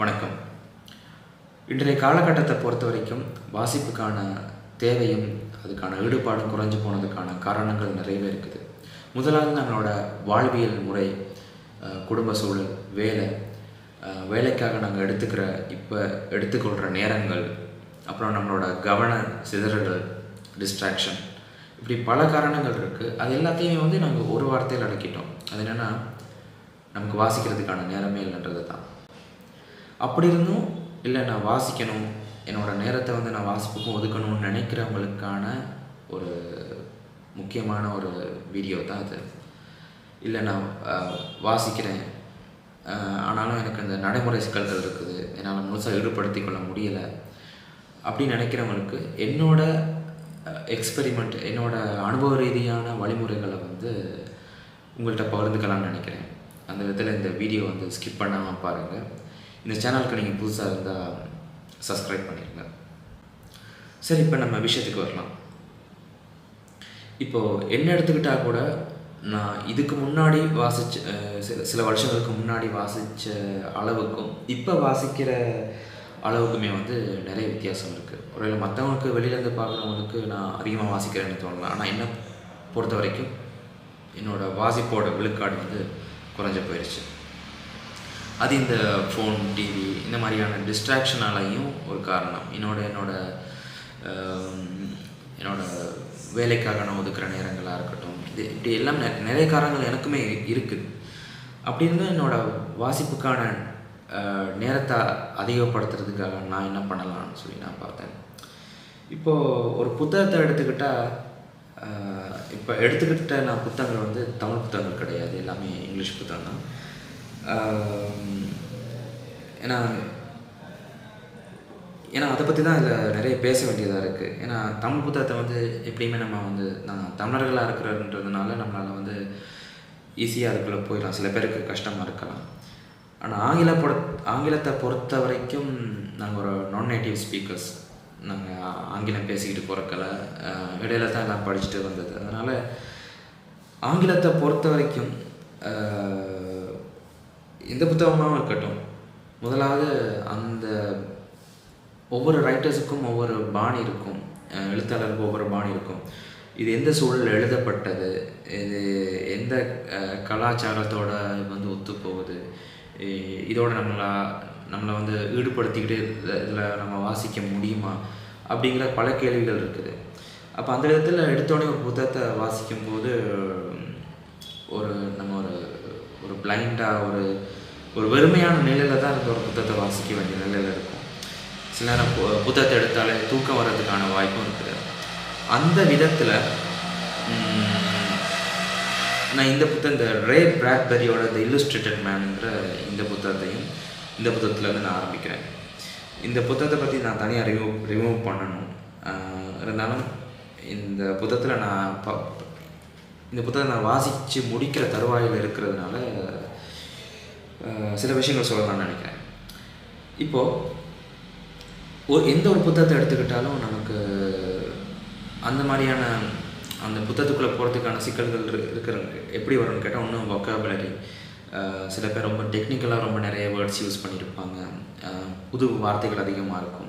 வணக்கம். இன்றைய காலகட்டத்தை பொறுத்த வரைக்கும் வாசிப்புக்கான தேவையும் அதுக்கான ஈடுபாடும் குறைஞ்சு போனதுக்கான காரணங்கள் நிறையவே இருக்குது. முதலாவது நம்மளோட வாழ்வியல் முறை குடும்ப சூழல் வேலை. வேலைக்காக நாங்கள் எடுத்துக்கிற இப்போ எடுத்துக்கொள்கிற நேரங்கள் அப்புறம் நம்மளோட கவன சிதறல்கள் டிஸ்ட்ராக்ஷன் இப்படி பல காரணங்கள் இருக்குது அது எல்லாத்தையுமே வந்து நாங்கள் ஒரு வார்த்தையில் அடக்கிட்டோம். அது என்னென்னா நமக்கு வாசிக்கிறதுக்கான நேரமே இல்லைன்றது தான் அப்படி இருந்தும் இல்லை நான் வாசிக்கணும். என்னோட நேரத்தை வந்து நான் வாசிப்புக்கும் ஒதுக்கணும்னு நினைக்கிறவங்களுக்கான ஒரு முக்கியமான ஒரு வீடியோ தான் அது. இல்லை நான் வாசிக்கிறேன். ஆனாலும் எனக்கு இந்த நடைமுறை சிக்கல்கள் இருக்குது. என்னால் முழுசாக ஈடுபடுத்திக் கொள்ள முடியலை. அப்படின்னு நினைக்கிறவங்களுக்கு என்னோட எக்ஸ்பெரிமெண்ட் என்னோட அனுபவ ரீதியான வழிமுறைகளை வந்து உங்கள்கிட்ட பகிர்ந்துக்கலாம்னு நினைக்கிறேன். அந்த விதத்தில் இந்த வீடியோ வந்து ஸ்கிப் பண்ணாமல் பாருங்கள் இந்த சேனலுக்கு நீங்கள் புதுசாக இருந்தால் சப்ஸ்கிரைப் பண்ணிடுங்க சரி இப்போ நம்ம விஷயத்துக்கு வரலாம். இப்போது என்ன எடுத்துக்கிட்டால் கூட நான் இதுக்கு முன்னாடி வாசிச்ச சில சில வருஷங்களுக்கு முன்னாடி வாசித்த அளவுக்கும் இப்போ வாசிக்கிற அளவுக்குமே வந்து நிறைய வித்தியாசம் இருக்குது ஒருவேளை மற்றவங்களுக்கு வெளியிலேருந்து பார்க்குறவங்களுக்கு நான் அதிகமாக வாசிக்கிறேன்னு தோணலாம். ஆனால் என்னை பொறுத்த வரைக்கும் என்னோடய வாசிப்போட விழுக்காடு வந்து குறைஞ்ச போயிடுச்சு அது இந்த ஃபோன் டிவி இந்த மாதிரியான டிஸ்ட்ராக்ஷனாலையும் ஒரு காரணம். என்னோட என்னோட என்னோட வேலைக்காக நான் ஒதுக்குற நேரங்களாக இருக்கட்டும் இது இப்படி எல்லாம் நிறைய காரணங்கள் எனக்குமே இருக்குது அப்படி இருந்தால் என்னோட வாசிப்புக்கான நேரத்தை அதிகப்படுத்துறதுக்காக நான் என்ன பண்ணலாம்னு சொல்லி நான் பார்த்தேன். இப்போது ஒரு புத்தகத்தை எடுத்துக்கிட்டால் இப்போ எடுத்துக்கிட்ட நான் புத்தகங்கள் வந்து தமிழ் புத்தகங்கள் கிடையாது. எல்லாமே இங்கிலீஷ் புத்தகம் தான் ஏன்னா ஏன்னா அதை பற்றி தான் இதில் நிறைய பேச வேண்டியதாக இருக்குது ஏன்னா தமிழ் புத்தகத்தை வந்து எப்படியுமே நம்ம வந்து நான் தமிழர்களாக இருக்கிறன்றதுனால நம்மளால் வந்து ஈஸியாக அதுக்குள்ளே போயிடலாம். சில பேருக்கு கஷ்டமாக இருக்கலாம். ஆனால் ஆங்கில பொறுத் ஆங்கிலத்தை பொறுத்த வரைக்கும் நாங்கள் ஒரு நான் நேட்டிவ் ஸ்பீக்கர்ஸ் நாங்கள் ஆங்கிலம் பேசிக்கிட்டு பிறக்கல இடையில தான் எல்லாம் படிச்சுட்டு வந்தது. அதனால் ஆங்கிலத்தை பொறுத்த வரைக்கும் எந்த புத்தகமாகவும் இருக்கட்டும். முதலாவது அந்த ஒவ்வொரு ரைட்டர்ஸுக்கும் ஒவ்வொரு பாணி இருக்கும். எழுத்தாளருக்கும் எழுத்தாளருக்கு ஒவ்வொரு பாணி இருக்கும். இது எந்த சூழலில் எழுதப்பட்டது? இது எந்த கலாச்சாரத்தோட வந்து ஒத்துப்போகுது? இதோட நம்மளா நம்மளை வந்து ஈடுபடுத்திக்கிட்டு இதில் நம்ம வாசிக்க முடியுமா? அப்படிங்கிற பல கேள்விகள் இருக்குது. அப்போ அந்த விதத்தில் எடுத்தோடனே ஒரு புத்தகத்தை வாசிக்கும்போது ஒரு நம்ம ஒரு ஒரு பிளைண்டாக ஒரு ஒரு வெறுமையான நிலையில் தான் இருக்க ஒரு புத்தகத்தை வாசிக்க வேண்டிய நிலையில் இருக்கும். சில நேரம் பு- புத்தகத்தை எடுத்தாலே தூக்கம் வர்றதுக்கான வாய்ப்பும் இருக்குது. அந்த விதத்தில் நான் இந்த புத்தகம் இந்த ரே பிராட்பெரியோட த இல்லுஸ்ட்ரேட்டட் மேனுங்கிற இந்த புத்தகத்தையும் இந்த புத்தகத்துலேருந்து நான் ஆரம்பிக்கிறேன். இந்த புத்தகத்தை பற்றி நான் தனியாக ரிமூவ் ரிமூவ் பண்ணணும். இருந்தாலும் இந்த புத்தகத்தில் நான் ப இந்த புத்தகத்தை நான் வாசித்து முடிக்கிற தருவாயில் இருக்கிறதுனால சில விஷயங்கள் சொல்லலாம்னு நினைக்கிறேன். இப்போது ஒரு எந்த ஒரு புத்தகத்தை எடுத்துக்கிட்டாலும் நமக்கு அந்த மாதிரியான அந்த புத்தகத்துக்குள்ளே போகிறதுக்கான சிக்கல்கள் இரு- இருக்கிறவங்க எப்படி வரும்னு கேட்டால் ஒன்றும் வொக்காபுலரி சில பேர் ரொம்ப டெக்னிக்கலாக ரொம்ப நிறைய வேர்ட்ஸ் யூஸ் பண்ணியிருப்பாங்க. புது வார்த்தைகள் அதிகமாக இருக்கும்.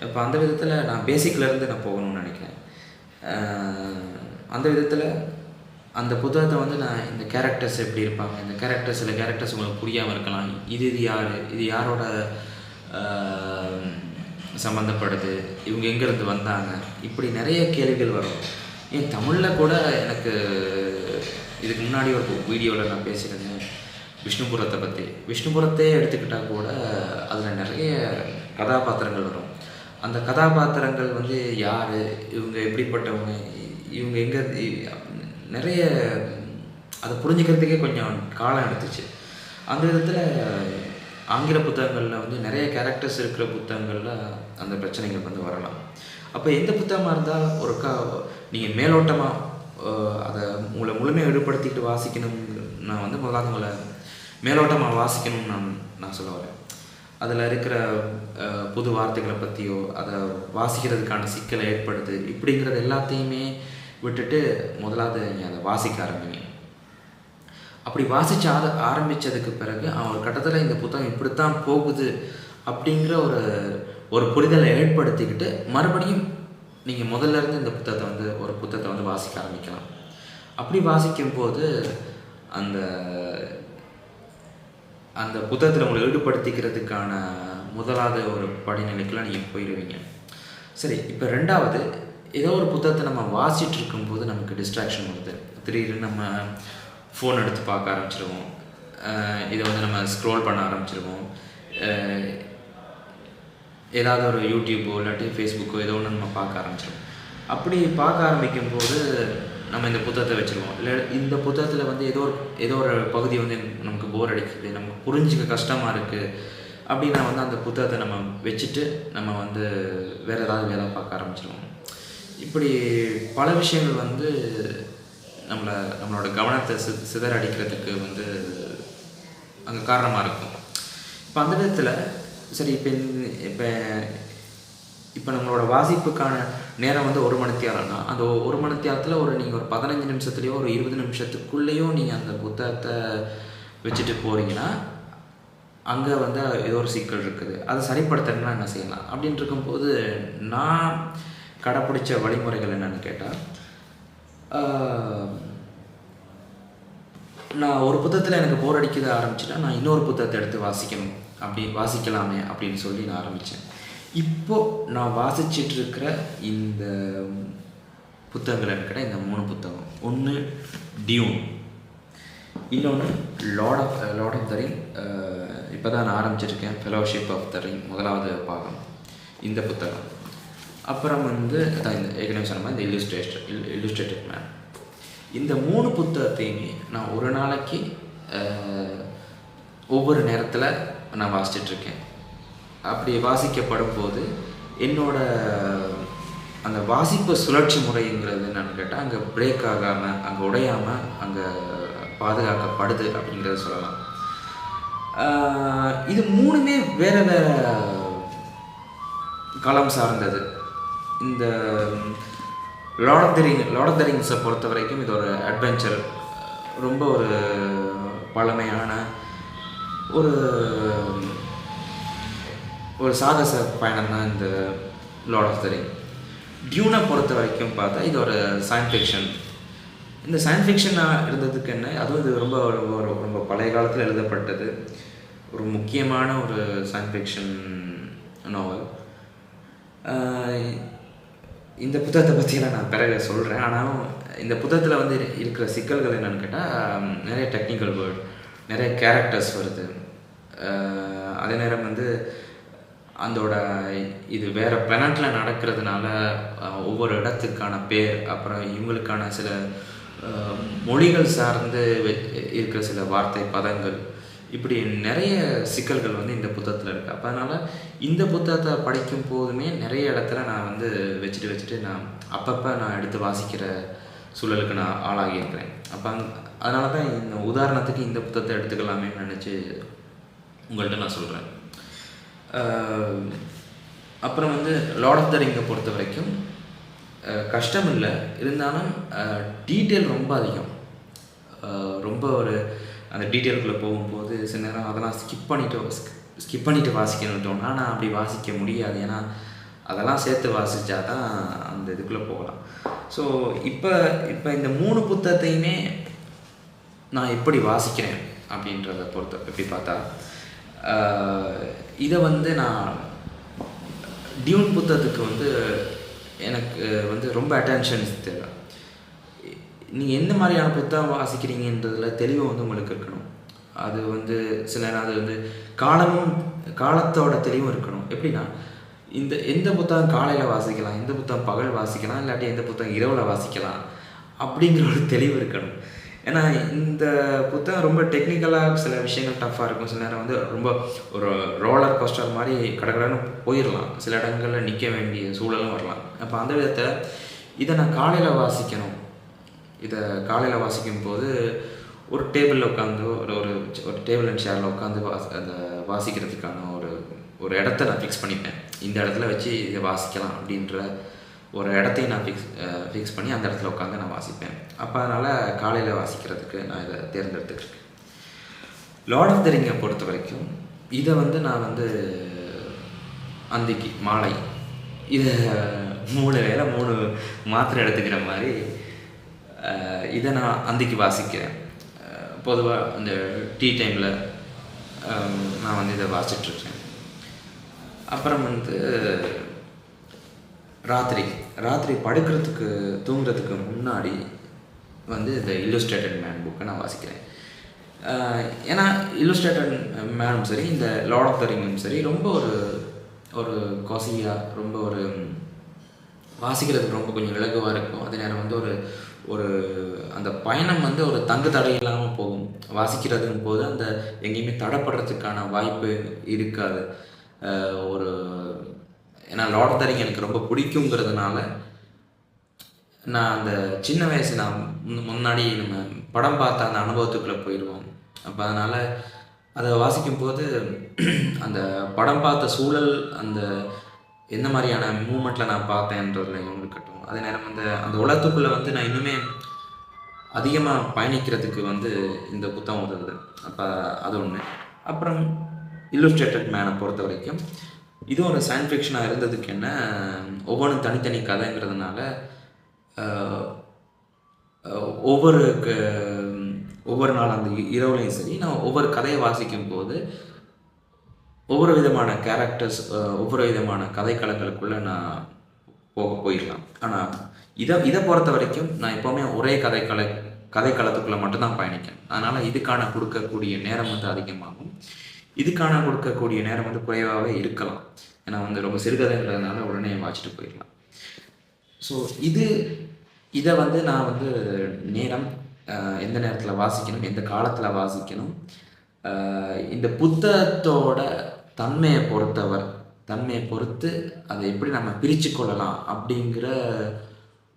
இப்போ அந்த விதத்தில் நான் பேசிக்லேருந்து நான் போகணும்னு நினைக்கிறேன். அந்த விதத்தில் அந்த புத்தகத்தை வந்து நான் இந்த கேரக்டர்ஸ் எப்படி இருப்பாங்க இந்த கேரக்டர்ஸ் சில கேரக்டர்ஸ் உங்களுக்கு புரியாமல் இருக்கலாம். இது இது யார்? இது யாரோட சம்மந்தப்படுது இவங்க எங்கேருந்து வந்தாங்க? இப்படி நிறைய கேள்விகள் வரும். ஏன் தமிழில் கூட எனக்கு இதுக்கு முன்னாடி ஒரு வீடியோவில் நான் பேசியிருந்தேன். விஷ்ணுபுரத்தை பற்றி விஷ்ணுபுரத்தையே எடுத்துக்கிட்டால் கூட அதில் நிறைய கதாபாத்திரங்கள் வரும். அந்த கதாபாத்திரங்கள் வந்து யார்? இவங்க எப்படிப்பட்டவங்க? இவங்க எங்கே நிறைய அதை புரிஞ்சுக்கிறதுக்கே கொஞ்சம் காலம் எடுத்துச்சு. அந்த விதத்தில் ஆங்கில புத்தகங்களில் வந்து நிறைய கேரக்டர்ஸ் இருக்கிற புத்தகங்களில் அந்த பிரச்சனைகள் வந்து வரலாம். அப்போ எந்த புத்தகமாக இருந்தால் ஒரு கா நீங்கள் மேலோட்டமாக அதை உங்களை முழுமையாக ஈடுபடுத்திக்கிட்டு வாசிக்கணும் நான் வந்து முதலாவது உங்களை மேலோட்டமாக வாசிக்கணும்னு நான் நான் சொல்ல வரேன். அதில் இருக்கிற புது வார்த்தைகளை பற்றியோ அதை வாசிக்கிறதுக்கான சிக்கலை ஏற்படுது இப்படிங்கிறது எல்லாத்தையுமே விட்டுட்டு முதலாவது நீங்கள் அதை வாசிக்க ஆரம்பிங்க. அப்படி வாசித்து ஆர ஆரம்பித்ததுக்கு பிறகு அவன் ஒரு கட்டத்தில் இந்த புத்தகம் இப்படித்தான் போகுது அப்படிங்கிற ஒரு ஒரு புரிதலை ஏற்படுத்திக்கிட்டு மறுபடியும் நீங்கள் முதல்ல இருந்து இந்த புத்தகத்தை வந்து ஒரு புத்தகத்தை வந்து வாசிக்க ஆரம்பிக்கலாம். அப்படி வாசிக்கும் போது அந்த அந்த புத்தகத்தில் உங்களை ஈடுபடுத்திக்கிறதுக்கான முதலாவது ஒரு படிநிலைக்கெலாம் நீங்கள் போயிடுவீங்க சரி இப்போ ரெண்டாவது ஏதோ ஒரு புத்தகத்தை நம்ம வாசிட்டு இருக்கும்போது நமக்கு டிஸ்ட்ராக்ஷன் வருது. திடீர்னு நம்ம ஃபோன் எடுத்து பார்க்க ஆரம்பிச்சிருவோம். இதை வந்து நம்ம ஸ்க்ரோல் பண்ண ஆரம்பிச்சிருவோம். ஏதாவது ஒரு யூடியூப்போ இல்லாட்டி ஃபேஸ்புக்கோ ஏதோ ஒன்று நம்ம பார்க்க ஆரம்பிச்சிருவோம். அப்படி பார்க்க ஆரம்பிக்கும் போது நம்ம இந்த புத்தகத்தை வச்சுருவோம். இல்லை இந்த புத்தகத்தில் வந்து ஏதோ ஒரு ஏதோ ஒரு பகுதி வந்து நமக்கு போர் அடிக்குது நமக்கு புரிஞ்சுக்க கஷ்டமாக இருக்குது அப்படின்னா வந்து அந்த புத்தகத்தை நம்ம வச்சுட்டு நம்ம வந்து வேறு ஏதாவது வேலை பார்க்க ஆரம்பிச்சிருவோம். இப்படி பல விஷயங்கள் வந்து நம்மளை நம்மளோட கவனத்தை சி சிதறடிக்கிறதுக்கு வந்து அங்கே காரணமாக இருக்கும். இப்போ அந்த விதத்தில் சரி இப்போ இப்போ இப்போ நம்மளோட வாசிப்புக்கான நேரம் வந்து ஒரு மணித்தியாலம்னா அந்த ஒரு மணித்தியாலத்தில் ஒரு நீங்கள் ஒரு பதினஞ்சு நிமிஷத்துலேயோ ஒரு இருபது நிமிஷத்துக்குள்ளேயோ நீங்கள் அந்த புத்தகத்தை வச்சுட்டு போகிறீங்கன்னா அங்கே வந்து ஏதோ ஒரு சிக்கல் இருக்குது. அதை சரிப்படுத்தணும்னா என்ன செய்யலாம்? அப்படின்ட்டு இருக்கும்போது நான் கடைப்பிடிச்ச வழிமுறைகள் என்னன்னு கேட்டால் நான் ஒரு புத்தகத்தில் எனக்கு போர் அடிக்கிறத ஆரம்பிச்சுன்னா நான் இன்னொரு புத்தகத்தை எடுத்து வாசிக்கணும். அப்படி வாசிக்கலாமே அப்படின்னு சொல்லி நான் ஆரம்பித்தேன் இப்போ நான் வாசிச்சிட்டு இருக்கிற இந்த புத்தகங்கள் இருக்கிற இந்த மூணு புத்தகம். ஒன்று டியூன் இன்னொன்று Lord of Lord of the ring இப்போ தான் நான் ஆரம்பிச்சிருக்கேன். ஃபெலோஷிப் ஆஃப் த ரிங் முதலாவது பாகம். இந்த புத்தகம். அப்புறம் வந்து அதான் இந்த ஏற்கனவே சொன்ன மாதிரி இந்த இல்லுஸ்ட்ரேஷன் இல்லுஸ்ட்ரேட்டட் மேன் இந்த மூணு புத்தகத்தையுமே நான் ஒரு நாளைக்கு ஒவ்வொரு நேரத்தில் நான் வாசிச்சிட்ருக்கேன். அப்படி வாசிக்கப்படும் போது என்னோட அந்த வாசிப்பு சுழற்சி முறைங்கிறது என்னன்னு கேட்டால் அங்கே பிரேக் ஆகாமல் அங்கே உடையாமல் அங்கே பாதுகாக்கப்படுது அப்படிங்கிறத சொல்லலாம். இது மூணுமே வேறு வேறு காலம் சார்ந்தது. இந்த Lord of the ring Lord of the ரிங்ஸை பொறுத்த வரைக்கும் இது ஒரு அட்வென்ச்சர் ரொம்ப ஒரு பழமையான ஒரு ஒரு சாகச பயணம் தான் இந்த லார்ட் ஆஃப் த ரிங் டியூனை பொறுத்த வரைக்கும் பார்த்தா இது ஒரு சயின்ஸ் ஃபிக்ஷன் இந்த சயின்ஸ் ஃபிக்ஷனாக இருந்ததுக்கு என்ன அதுவும் இது ரொம்ப ஒரு ரொம்ப பழைய காலத்தில் எழுதப்பட்டது. ஒரு முக்கியமான ஒரு சயின்ஸ் ஃபிக்ஷன் நாவல் இந்த புத்தகத்தை பற்றிலாம் நான் பிறகு சொல்கிறேன் ஆனாலும் இந்த புத்தகத்தில் வந்து இருக்கிற சிக்கல்கள் என்னென்னு கேட்டால் நிறைய டெக்னிக்கல் வேர்ட் நிறைய கேரக்டர்ஸ் வருது. அதே நேரம் வந்து அதோட இது வேறு பிளானட்டில் நடக்கிறதுனால ஒவ்வொரு இடத்துக்கான பேர் அப்புறம் இவங்களுக்கான சில மொழிகள் சார்ந்து வெ- இருக்கிற சில வார்த்தை பதங்கள் இப்படி நிறைய சிக்கல்கள் வந்து இந்த புத்தகத்தில் இருக்குது அப்போ அதனால் இந்த புத்தகத்தை படிக்கும் போதுமே நிறைய இடத்துல நான் வந்து வச்சுட்டு வச்சுட்டு நான் அப்பப்போ நான் எடுத்து வாசிக்கிற சூழலுக்கு நான் ஆளாகியிருக்கிறேன் அப்போ அதனால தான் இந்த உதாரணத்துக்கு இந்த புத்தகத்தை எடுத்துக்கலாமேன்னு நினச்சி உங்கள்கிட்ட நான் சொல்கிறேன் அப்புறம் வந்து லார்ட் ஆஃப் த ரிங்கை பொறுத்த வரைக்கும் கஷ்டம் இல்லை. இருந்தாலும் டீட்டெயில் ரொம்ப அதிகம். ரொம்ப ஒரு அந்த டீட்டெயிலுக்குள்ளே போகும்போது சில நேரம் அதெல்லாம் ஸ்கிப் பண்ணிட்டு ஸ்கிப் பண்ணிட்டு வாசிக்கணும் தோணும். ஆனால் அப்படி வாசிக்க முடியாது. ஏன்னா அதெல்லாம் சேர்த்து வாசித்தா தான் அந்த இதுக்குள்ளே போகலாம். ஸோ இப்போ இப்போ இந்த மூணு புத்தகத்தையுமே நான் எப்படி வாசிக்கிறேன் அப்படின்றத பொறுத்த எப்படி பார்த்தா இதை வந்து நான் டியூன் புத்தகத்துக்கு வந்து எனக்கு வந்து ரொம்ப அட்டென்ஷன்ஸ் தேவை. நீங்கள் எந்த மாதிரியான புத்தகம் வாசிக்கிறீங்கன்றதுல தெளிவு வந்து உங்களுக்கு இருக்கணும். அது வந்து சில நேரம் அது வந்து காலமும் காலத்தோட தெளிவும் இருக்கணும். எப்படின்னா இந்த எந்த புத்தகம் காலையில் வாசிக்கலாம் எந்த புத்தகம் பகல் வாசிக்கலாம் இல்லாட்டி எந்த புத்தகம் இரவில் வாசிக்கலாம் அப்படிங்கிற ஒரு தெளிவு இருக்கணும். ஏன்னா இந்த புத்தகம் ரொம்ப டெக்னிக்கலாக சில விஷயங்கள் டஃப்பாக இருக்கும். சில நேரம் வந்து ரொம்ப ஒரு ரோலர் கோஸ்டர் மாதிரி கடகடன்னு போயிடலாம் சில இடங்களில் நிற்க வேண்டிய சூழலும் வரலாம். அப்போ அந்த விதத்தில் இதை நான் காலையில் வாசிக்கணும். இதை காலையில் வாசிக்கும் போது ஒரு டேபிளில் உட்காந்து ஒரு ஒரு ஒரு டேபிள் அண்ட் சேரில் உட்காந்து வாசி அந்த வாசிக்கிறதுக்கான ஒரு ஒரு இடத்த நான் ஃபிக்ஸ் பண்ணிப்பேன். இந்த இடத்துல வச்சு இதை வாசிக்கலாம் அப்படின்ற ஒரு இடத்தையும் நான் ஃபிக்ஸ் ஃபிக்ஸ் பண்ணி அந்த இடத்துல உட்காந்து நான் வாசிப்பேன். அப்போ அதனால் காலையில் வாசிக்கிறதுக்கு நான் இதை தேர்ந்தெடுத்துக்கிருக்கேன் லார்ட் ஆஃப் த ரிங்கை பொறுத்த வரைக்கும் இதை வந்து நான் வந்து அந்திக்கு மாலை இதை மூணு வேலை மூணு மாத்திரை எடுத்துக்கிற மாதிரி இதை நான் அன்றைக்கு வாசிக்கிறேன். பொதுவாக அந்த டீ டைமில் நான் வந்து இதை வாசிட்டுருக்கேன் அப்புறம் வந்து ராத்திரி. ராத்திரி படுக்கிறதுக்கு தூங்குறதுக்கு முன்னாடி வந்து இந்த இல்லுஸ்ட்ரேட்டட் மேன் புக்கை நான் வாசிக்கிறேன். ஏன்னா இல்லுஸ்ட்ரேட்டட் மேனும் சரி இந்த லார்ட் ஆஃப் த ரிங்கும் சரி ரொம்ப ஒரு ஒரு கொசியாக ரொம்ப ஒரு வாசிக்கிறதுக்கு ரொம்ப கொஞ்சம் இலகுவாக இருக்கும். அதே நேரம் வந்து ஒரு ஒரு அந்த பயணம் வந்து ஒரு தங்கு தடை இல்லாமல் போகும். வாசிக்கிறதுங்கும் போது அந்த எங்கேயுமே தடைப்படுறதுக்கான வாய்ப்பு இருக்காது. ஒரு ஏன்னா லார்ட் ஆஃப் எனக்கு ரொம்ப பிடிக்குங்கிறதுனால நான் அந்த சின்ன வயசு நான் முன்னாடி நம்ம படம் பார்த்த அந்த அனுபவத்துக்குள்ளே போயிடுவோம் அப்போ அதனால் அதை வாசிக்கும்போது அந்த படம் பார்த்த சூழல் அந்த எந்த மாதிரியான மூமெண்ட்டில் நான் பார்த்தேன்றதுலையும் இருக்கட்டும் அதே நேரம் அந்த அந்த உலகத்துக்குள்ளே வந்து நான் இன்னுமே அதிகமாக பயணிக்கிறதுக்கு வந்து இந்த புத்தகம் உதவுது. அப்போ அது ஒன்று அப்புறம் இல்லுஸ்ட்ரேட்டட் மேனை பொறுத்த வரைக்கும் இதுவும் ஒரு சயின்ஸ் ஃபிக்ஷனாக இருந்ததுக்கு என்ன ஒவ்வொன்றும் தனித்தனி கதைங்கிறதுனால ஒவ்வொரு ஒவ்வொரு நாள் அந்த இரவுலையும் சரி நான் ஒவ்வொரு கதையை வாசிக்கும் போது ஒவ்வொரு விதமான கேரக்டர்ஸ் ஒவ்வொரு விதமான கதைக்களங்களுக்குள்ளே நான் போக போயிடலாம். ஆனால் இதை இதை பொறுத்த வரைக்கும் நான் எப்போவுமே ஒரே கதைக்கள கதைக்களத்துக்குள்ளே மட்டும்தான் பயணிக்கேன். அதனால் இதுக்கான கொடுக்கக்கூடிய நேரம் வந்து அதிகமாகும். இதுக்கான கொடுக்கக்கூடிய நேரம் வந்து குறைவாகவே இருக்கலாம். ஏன்னா வந்து ரொம்ப சிறுகதைங்கிறதுனால உடனே வாச்சிட்டு போயிடலாம். ஸோ இது இதை வந்து நான் வந்து நேரம் எந்த நேரத்தில் வாசிக்கணும் எந்த காலத்தில் வாசிக்கணும் இந்த புத்தகத்தோட தன்மையை பொறுத்தவர் தன்மையை பொறுத்து அதை எப்படி நம்ம பிரித்து கொள்ளலாம் அப்படிங்கிற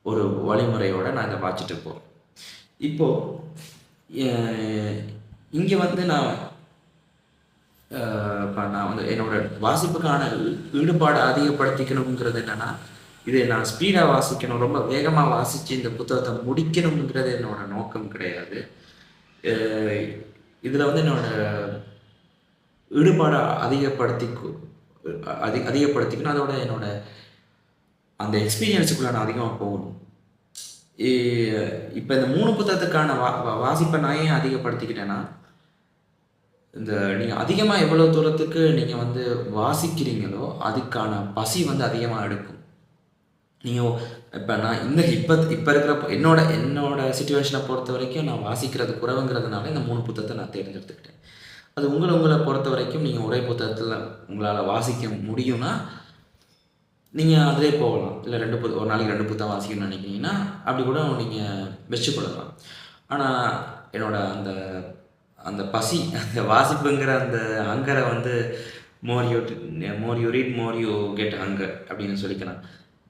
ஒரு வழிமுறையோட நான் இதை வாசிட்டு போகிறேன் இப்போது இங்கே வந்து நான் இப்போ நான் வந்து என்னோட வாசிப்புக்கான ஈடுபாடு ஈடுபாடை அதிகப்படுத்திக்கணுங்கிறது என்னன்னா இதை நான் ஸ்பீடாக வாசிக்கணும் ரொம்ப வேகமாக வாசித்து இந்த புத்தகத்தை முடிக்கணுங்கிறது என்னோட நோக்கம் கிடையாது. இதில் வந்து என்னோட ஈடுபாடை அதிகப்படுத்தி அதிக அதிகப்படுத்திக்கணும் அதோட என்னோட அந்த எக்ஸ்பீரியன்ஸுக்குள்ளே நான் அதிகமாக போகணும். இப்போ இந்த மூணு புத்தகத்துக்கான வா வா- வாசிப்பை நான் ஏன் அதிகப்படுத்திக்கிட்டேன்னா இந்த நீங்கள் அதிகமாக எவ்வளோ தூரத்துக்கு நீங்கள் வந்து வாசிக்கிறீங்களோ அதுக்கான பசி வந்து அதிகமாக எடுக்கும். நீங்கள் இப்போ நான் இந்த இப்போ இப்போ இருக்கிற என்னோட என்னோட சுச்சுவேஷனை பொறுத்த வரைக்கும் நான் வாசிக்கிறது குறவுங்கிறதுனால இந்த மூணு புத்தகத்தை நான் தேர்ந்தெடுத்துக்கிட்டேன். அது உங்களை உங்களை பொறுத்த வரைக்கும் நீங்கள் ஒரே புத்தகத்தில் உங்களால் வாசிக்க முடியும்னா நீங்கள் அதிலே போகலாம். இல்லை ரெண்டு புத்த ஒரு நாளைக்கு ரெண்டு புத்தகம் வாசிக்கணும்னு நினைக்கிறீங்கன்னா அப்படி கூட நீங்கள் வச்சுக்கொள்ளலாம் ஆனால் என்னோடய அந்த அந்த பசி அந்த வாசிப்புங்கிற அந்த ஹங்கரை வந்து more you more you read more you get hunger அப்படின்னு சொல்லிக்கலாம்.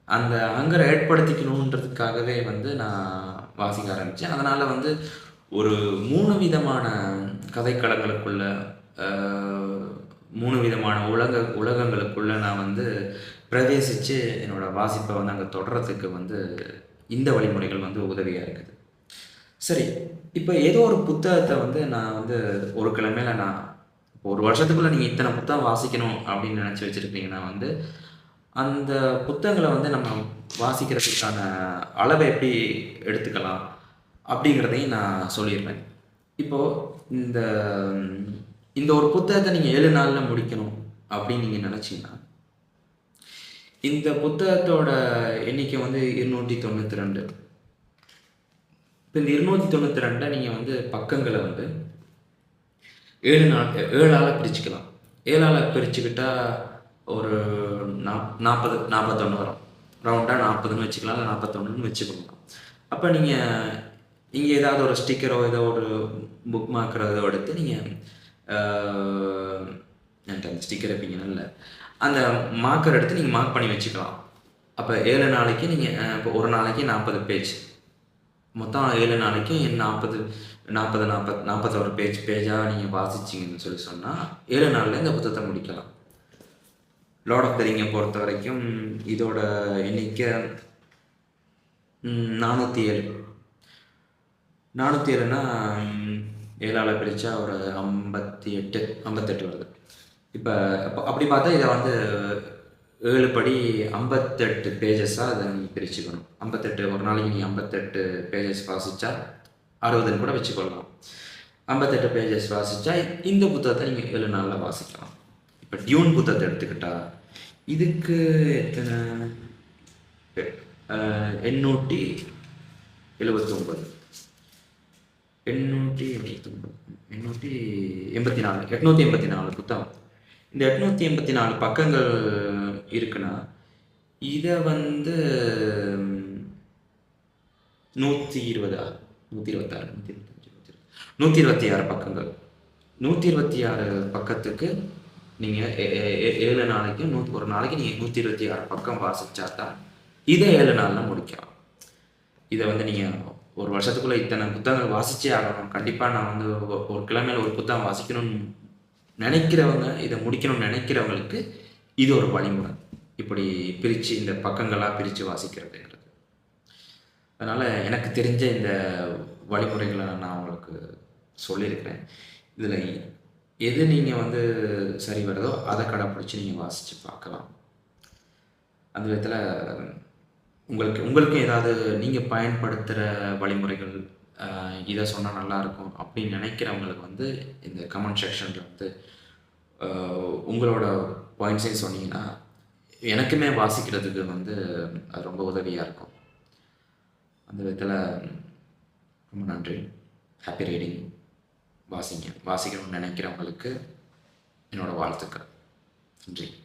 அந்த ஹங்கரை ஏற்படுத்திக்கணுன்றதுக்காகவே வந்து நான் வாசிக்க ஆரம்பித்தேன் அதனால் வந்து ஒரு மூணு விதமான கதைக்களங்களுக்குள்ள மூணு விதமான உலக உலகங்களுக்குள்ள நான் வந்து பிரவேசித்து என்னோடய வாசிப்பை வந்து அங்கே தொடரத்துக்கு வந்து இந்த வழிமுறைகள் வந்து உதவியாக இருக்குது. சரி இப்போ ஏதோ ஒரு புத்தகத்தை வந்து நான் வந்து ஒரு கிழமையில நான் ஒரு வருஷத்துக்குள்ளே நீங்கள் இத்தனை புத்தகம் வாசிக்கணும் அப்படின்னு நினச்சி வச்சுருக்கீங்கன்னா வந்து அந்த புத்தகங்களை வந்து நம்ம வாசிக்கிறதுக்கான அளவை எப்படி எடுத்துக்கலாம்? அப்படிங்கிறதையும் நான் சொல்லிடுறேன். இப்போது இந்த இந்த ஒரு புத்தகத்தை நீங்கள் ஏழு நாளில் முடிக்கணும் அப்படின்னு நீங்கள் நினச்சிங்கன்னா இந்த புத்தகத்தோட எண்ணிக்கை வந்து இருநூற்றி தொண்ணூற்றி ரெண்டு. இப்போ இந்த இருநூற்றி தொண்ணூற்றி ரெண்டை நீங்கள் வந்து பக்கங்களை வந்து ஏழு நாள் ஏழால் பிரிச்சுக்கலாம். ஏழால் பிரிச்சுக்கிட்டால் ஒரு நாப் நாற்பது நாற்பத்தொன்று வரும். ரவுண்டாக நாற்பதுன்னு வச்சுக்கலாம் இல்லை நாற்பத்தொன்றுன்னு வச்சுக்கணும் அப்போ நீங்கள் இங்கே ஏதாவது ஒரு ஸ்டிக்கரோ ஏதோ ஒரு புக் மார்க்கரோ ஏதோ எடுத்து நீங்கள் அந்த ஸ்டிக்கர் வைப்பீங்க இல்லை அந்த மார்க்கர் எடுத்து நீங்கள் மார்க் பண்ணி வச்சுக்கலாம். அப்போ ஏழு நாளைக்கு நீங்கள் இப்போ ஒரு நாளைக்கு நாற்பது பேஜ் மொத்தம் ஏழு நாளைக்கு நாற்பது நாற்பது நாற்பது நாற்பத்தோரு பேஜ் பேஜாக நீங்கள் வாசிச்சிங்கன்னு சொல்லி சொன்னால் ஏழு நாளில் இந்த புத்தகத்தை முடிக்கலாம். லார்ட் ஆஃப் த பொறுத்த வரைக்கும் இதோட எண்ணிக்கை நானூற்றி ஏழு. நானூற்றி ஏழுனா ஏழால் பிரித்தா ஒரு ஐம்பத்தி எட்டு ஐம்பத்தெட்டு வருது. இப்போ அப்படி பார்த்தா இதை வந்து ஏழு படி ஐம்பத்தெட்டு பேஜஸாக அதை நீ பிரிச்சுக்கணும். ஐம்பத்தெட்டு ஒரு நாளைக்கு நீ ஐம்பத்தெட்டு பேஜஸ் வாசித்தா அறுபதுன்னு கூட வச்சுக்கொள்ளலாம். ஐம்பத்தெட்டு பேஜஸ் வாசித்தா இந்த புத்தகத்தை நீங்கள் ஏழு நாளில் வாசிக்கலாம். இப்போ டியூன் புத்தகத்தை எடுத்துக்கிட்டா இதுக்கு எத்தனை எண்ணூற்றி எழுபத்தி ஒன்பது எண்ணூற்றி எண்ணூற்றி எண்பத்தி நாலு எட்நூற்றி எண்பத்தி நாலு புத்தகம். இந்த எட்நூற்றி எண்பத்தி நாலு பக்கங்கள் இருக்குன்னா இதை வந்து நூற்றி இருபதா? நூற்றி இருபத்தாறு நூற்றி இருபத்தஞ்சு நூற்றி நூற்றி இருபத்தி ஆறு பக்கங்கள். நூற்றி இருபத்தி ஆறு பக்கத்துக்கு நீங்கள் ஏழு நாளைக்கு நூ ஒரு நாளைக்கு நீங்கள் நூற்றி இருபத்தி ஆறு பக்கம் வாசிச்சா தான் இதை ஏழு நாளில் முடிக்கலாம். இதை வந்து நீங்கள் ஒரு வருஷத்துக்குள்ளே இத்தனை புத்தகங்கள் வாசிச்சே ஆகணும். கண்டிப்பாக நான் வந்து ஒரு கிழமையில் ஒரு புத்தகம் வாசிக்கணும்னு நினைக்கிறவங்க இதை முடிக்கணும்னு நினைக்கிறவங்களுக்கு இது ஒரு வழிமுறை. இப்படி பிரித்து இந்த பக்கங்களாக பிரித்து வாசிக்கிறதுங்கிறது. அதனால் எனக்கு தெரிஞ்ச இந்த வழிமுறைகளை நான் உங்களுக்கு சொல்லியிருக்கிறேன். இதில் எது நீங்கள் வந்து சரி வருதோ அதை கடைப்பிடிச்சி நீங்கள் வாசித்து பார்க்கலாம். அந்த விதத்தில் உங்களுக்கு உங்களுக்கு ஏதாவது நீங்கள் பயன்படுத்துகிற வழிமுறைகள் இதை சொன்னால் நல்லாயிருக்கும் அப்படின்னு நினைக்கிறவங்களுக்கு வந்து இந்த கமெண்ட் செக்ஷனில் வந்து உங்களோட பாயிண்ட்ஸையும் சொன்னீங்கன்னா எனக்குமே வாசிக்கிறதுக்கு வந்து அது ரொம்ப உதவியாக இருக்கும். அந்த விதத்தில் ரொம்ப நன்றி. ஹாப்பி ரீடிங் வாசிங்க. வாசிக்கணும்னு நினைக்கிறவங்களுக்கு என்னோடய வாழ்த்துக்கள். நன்றி.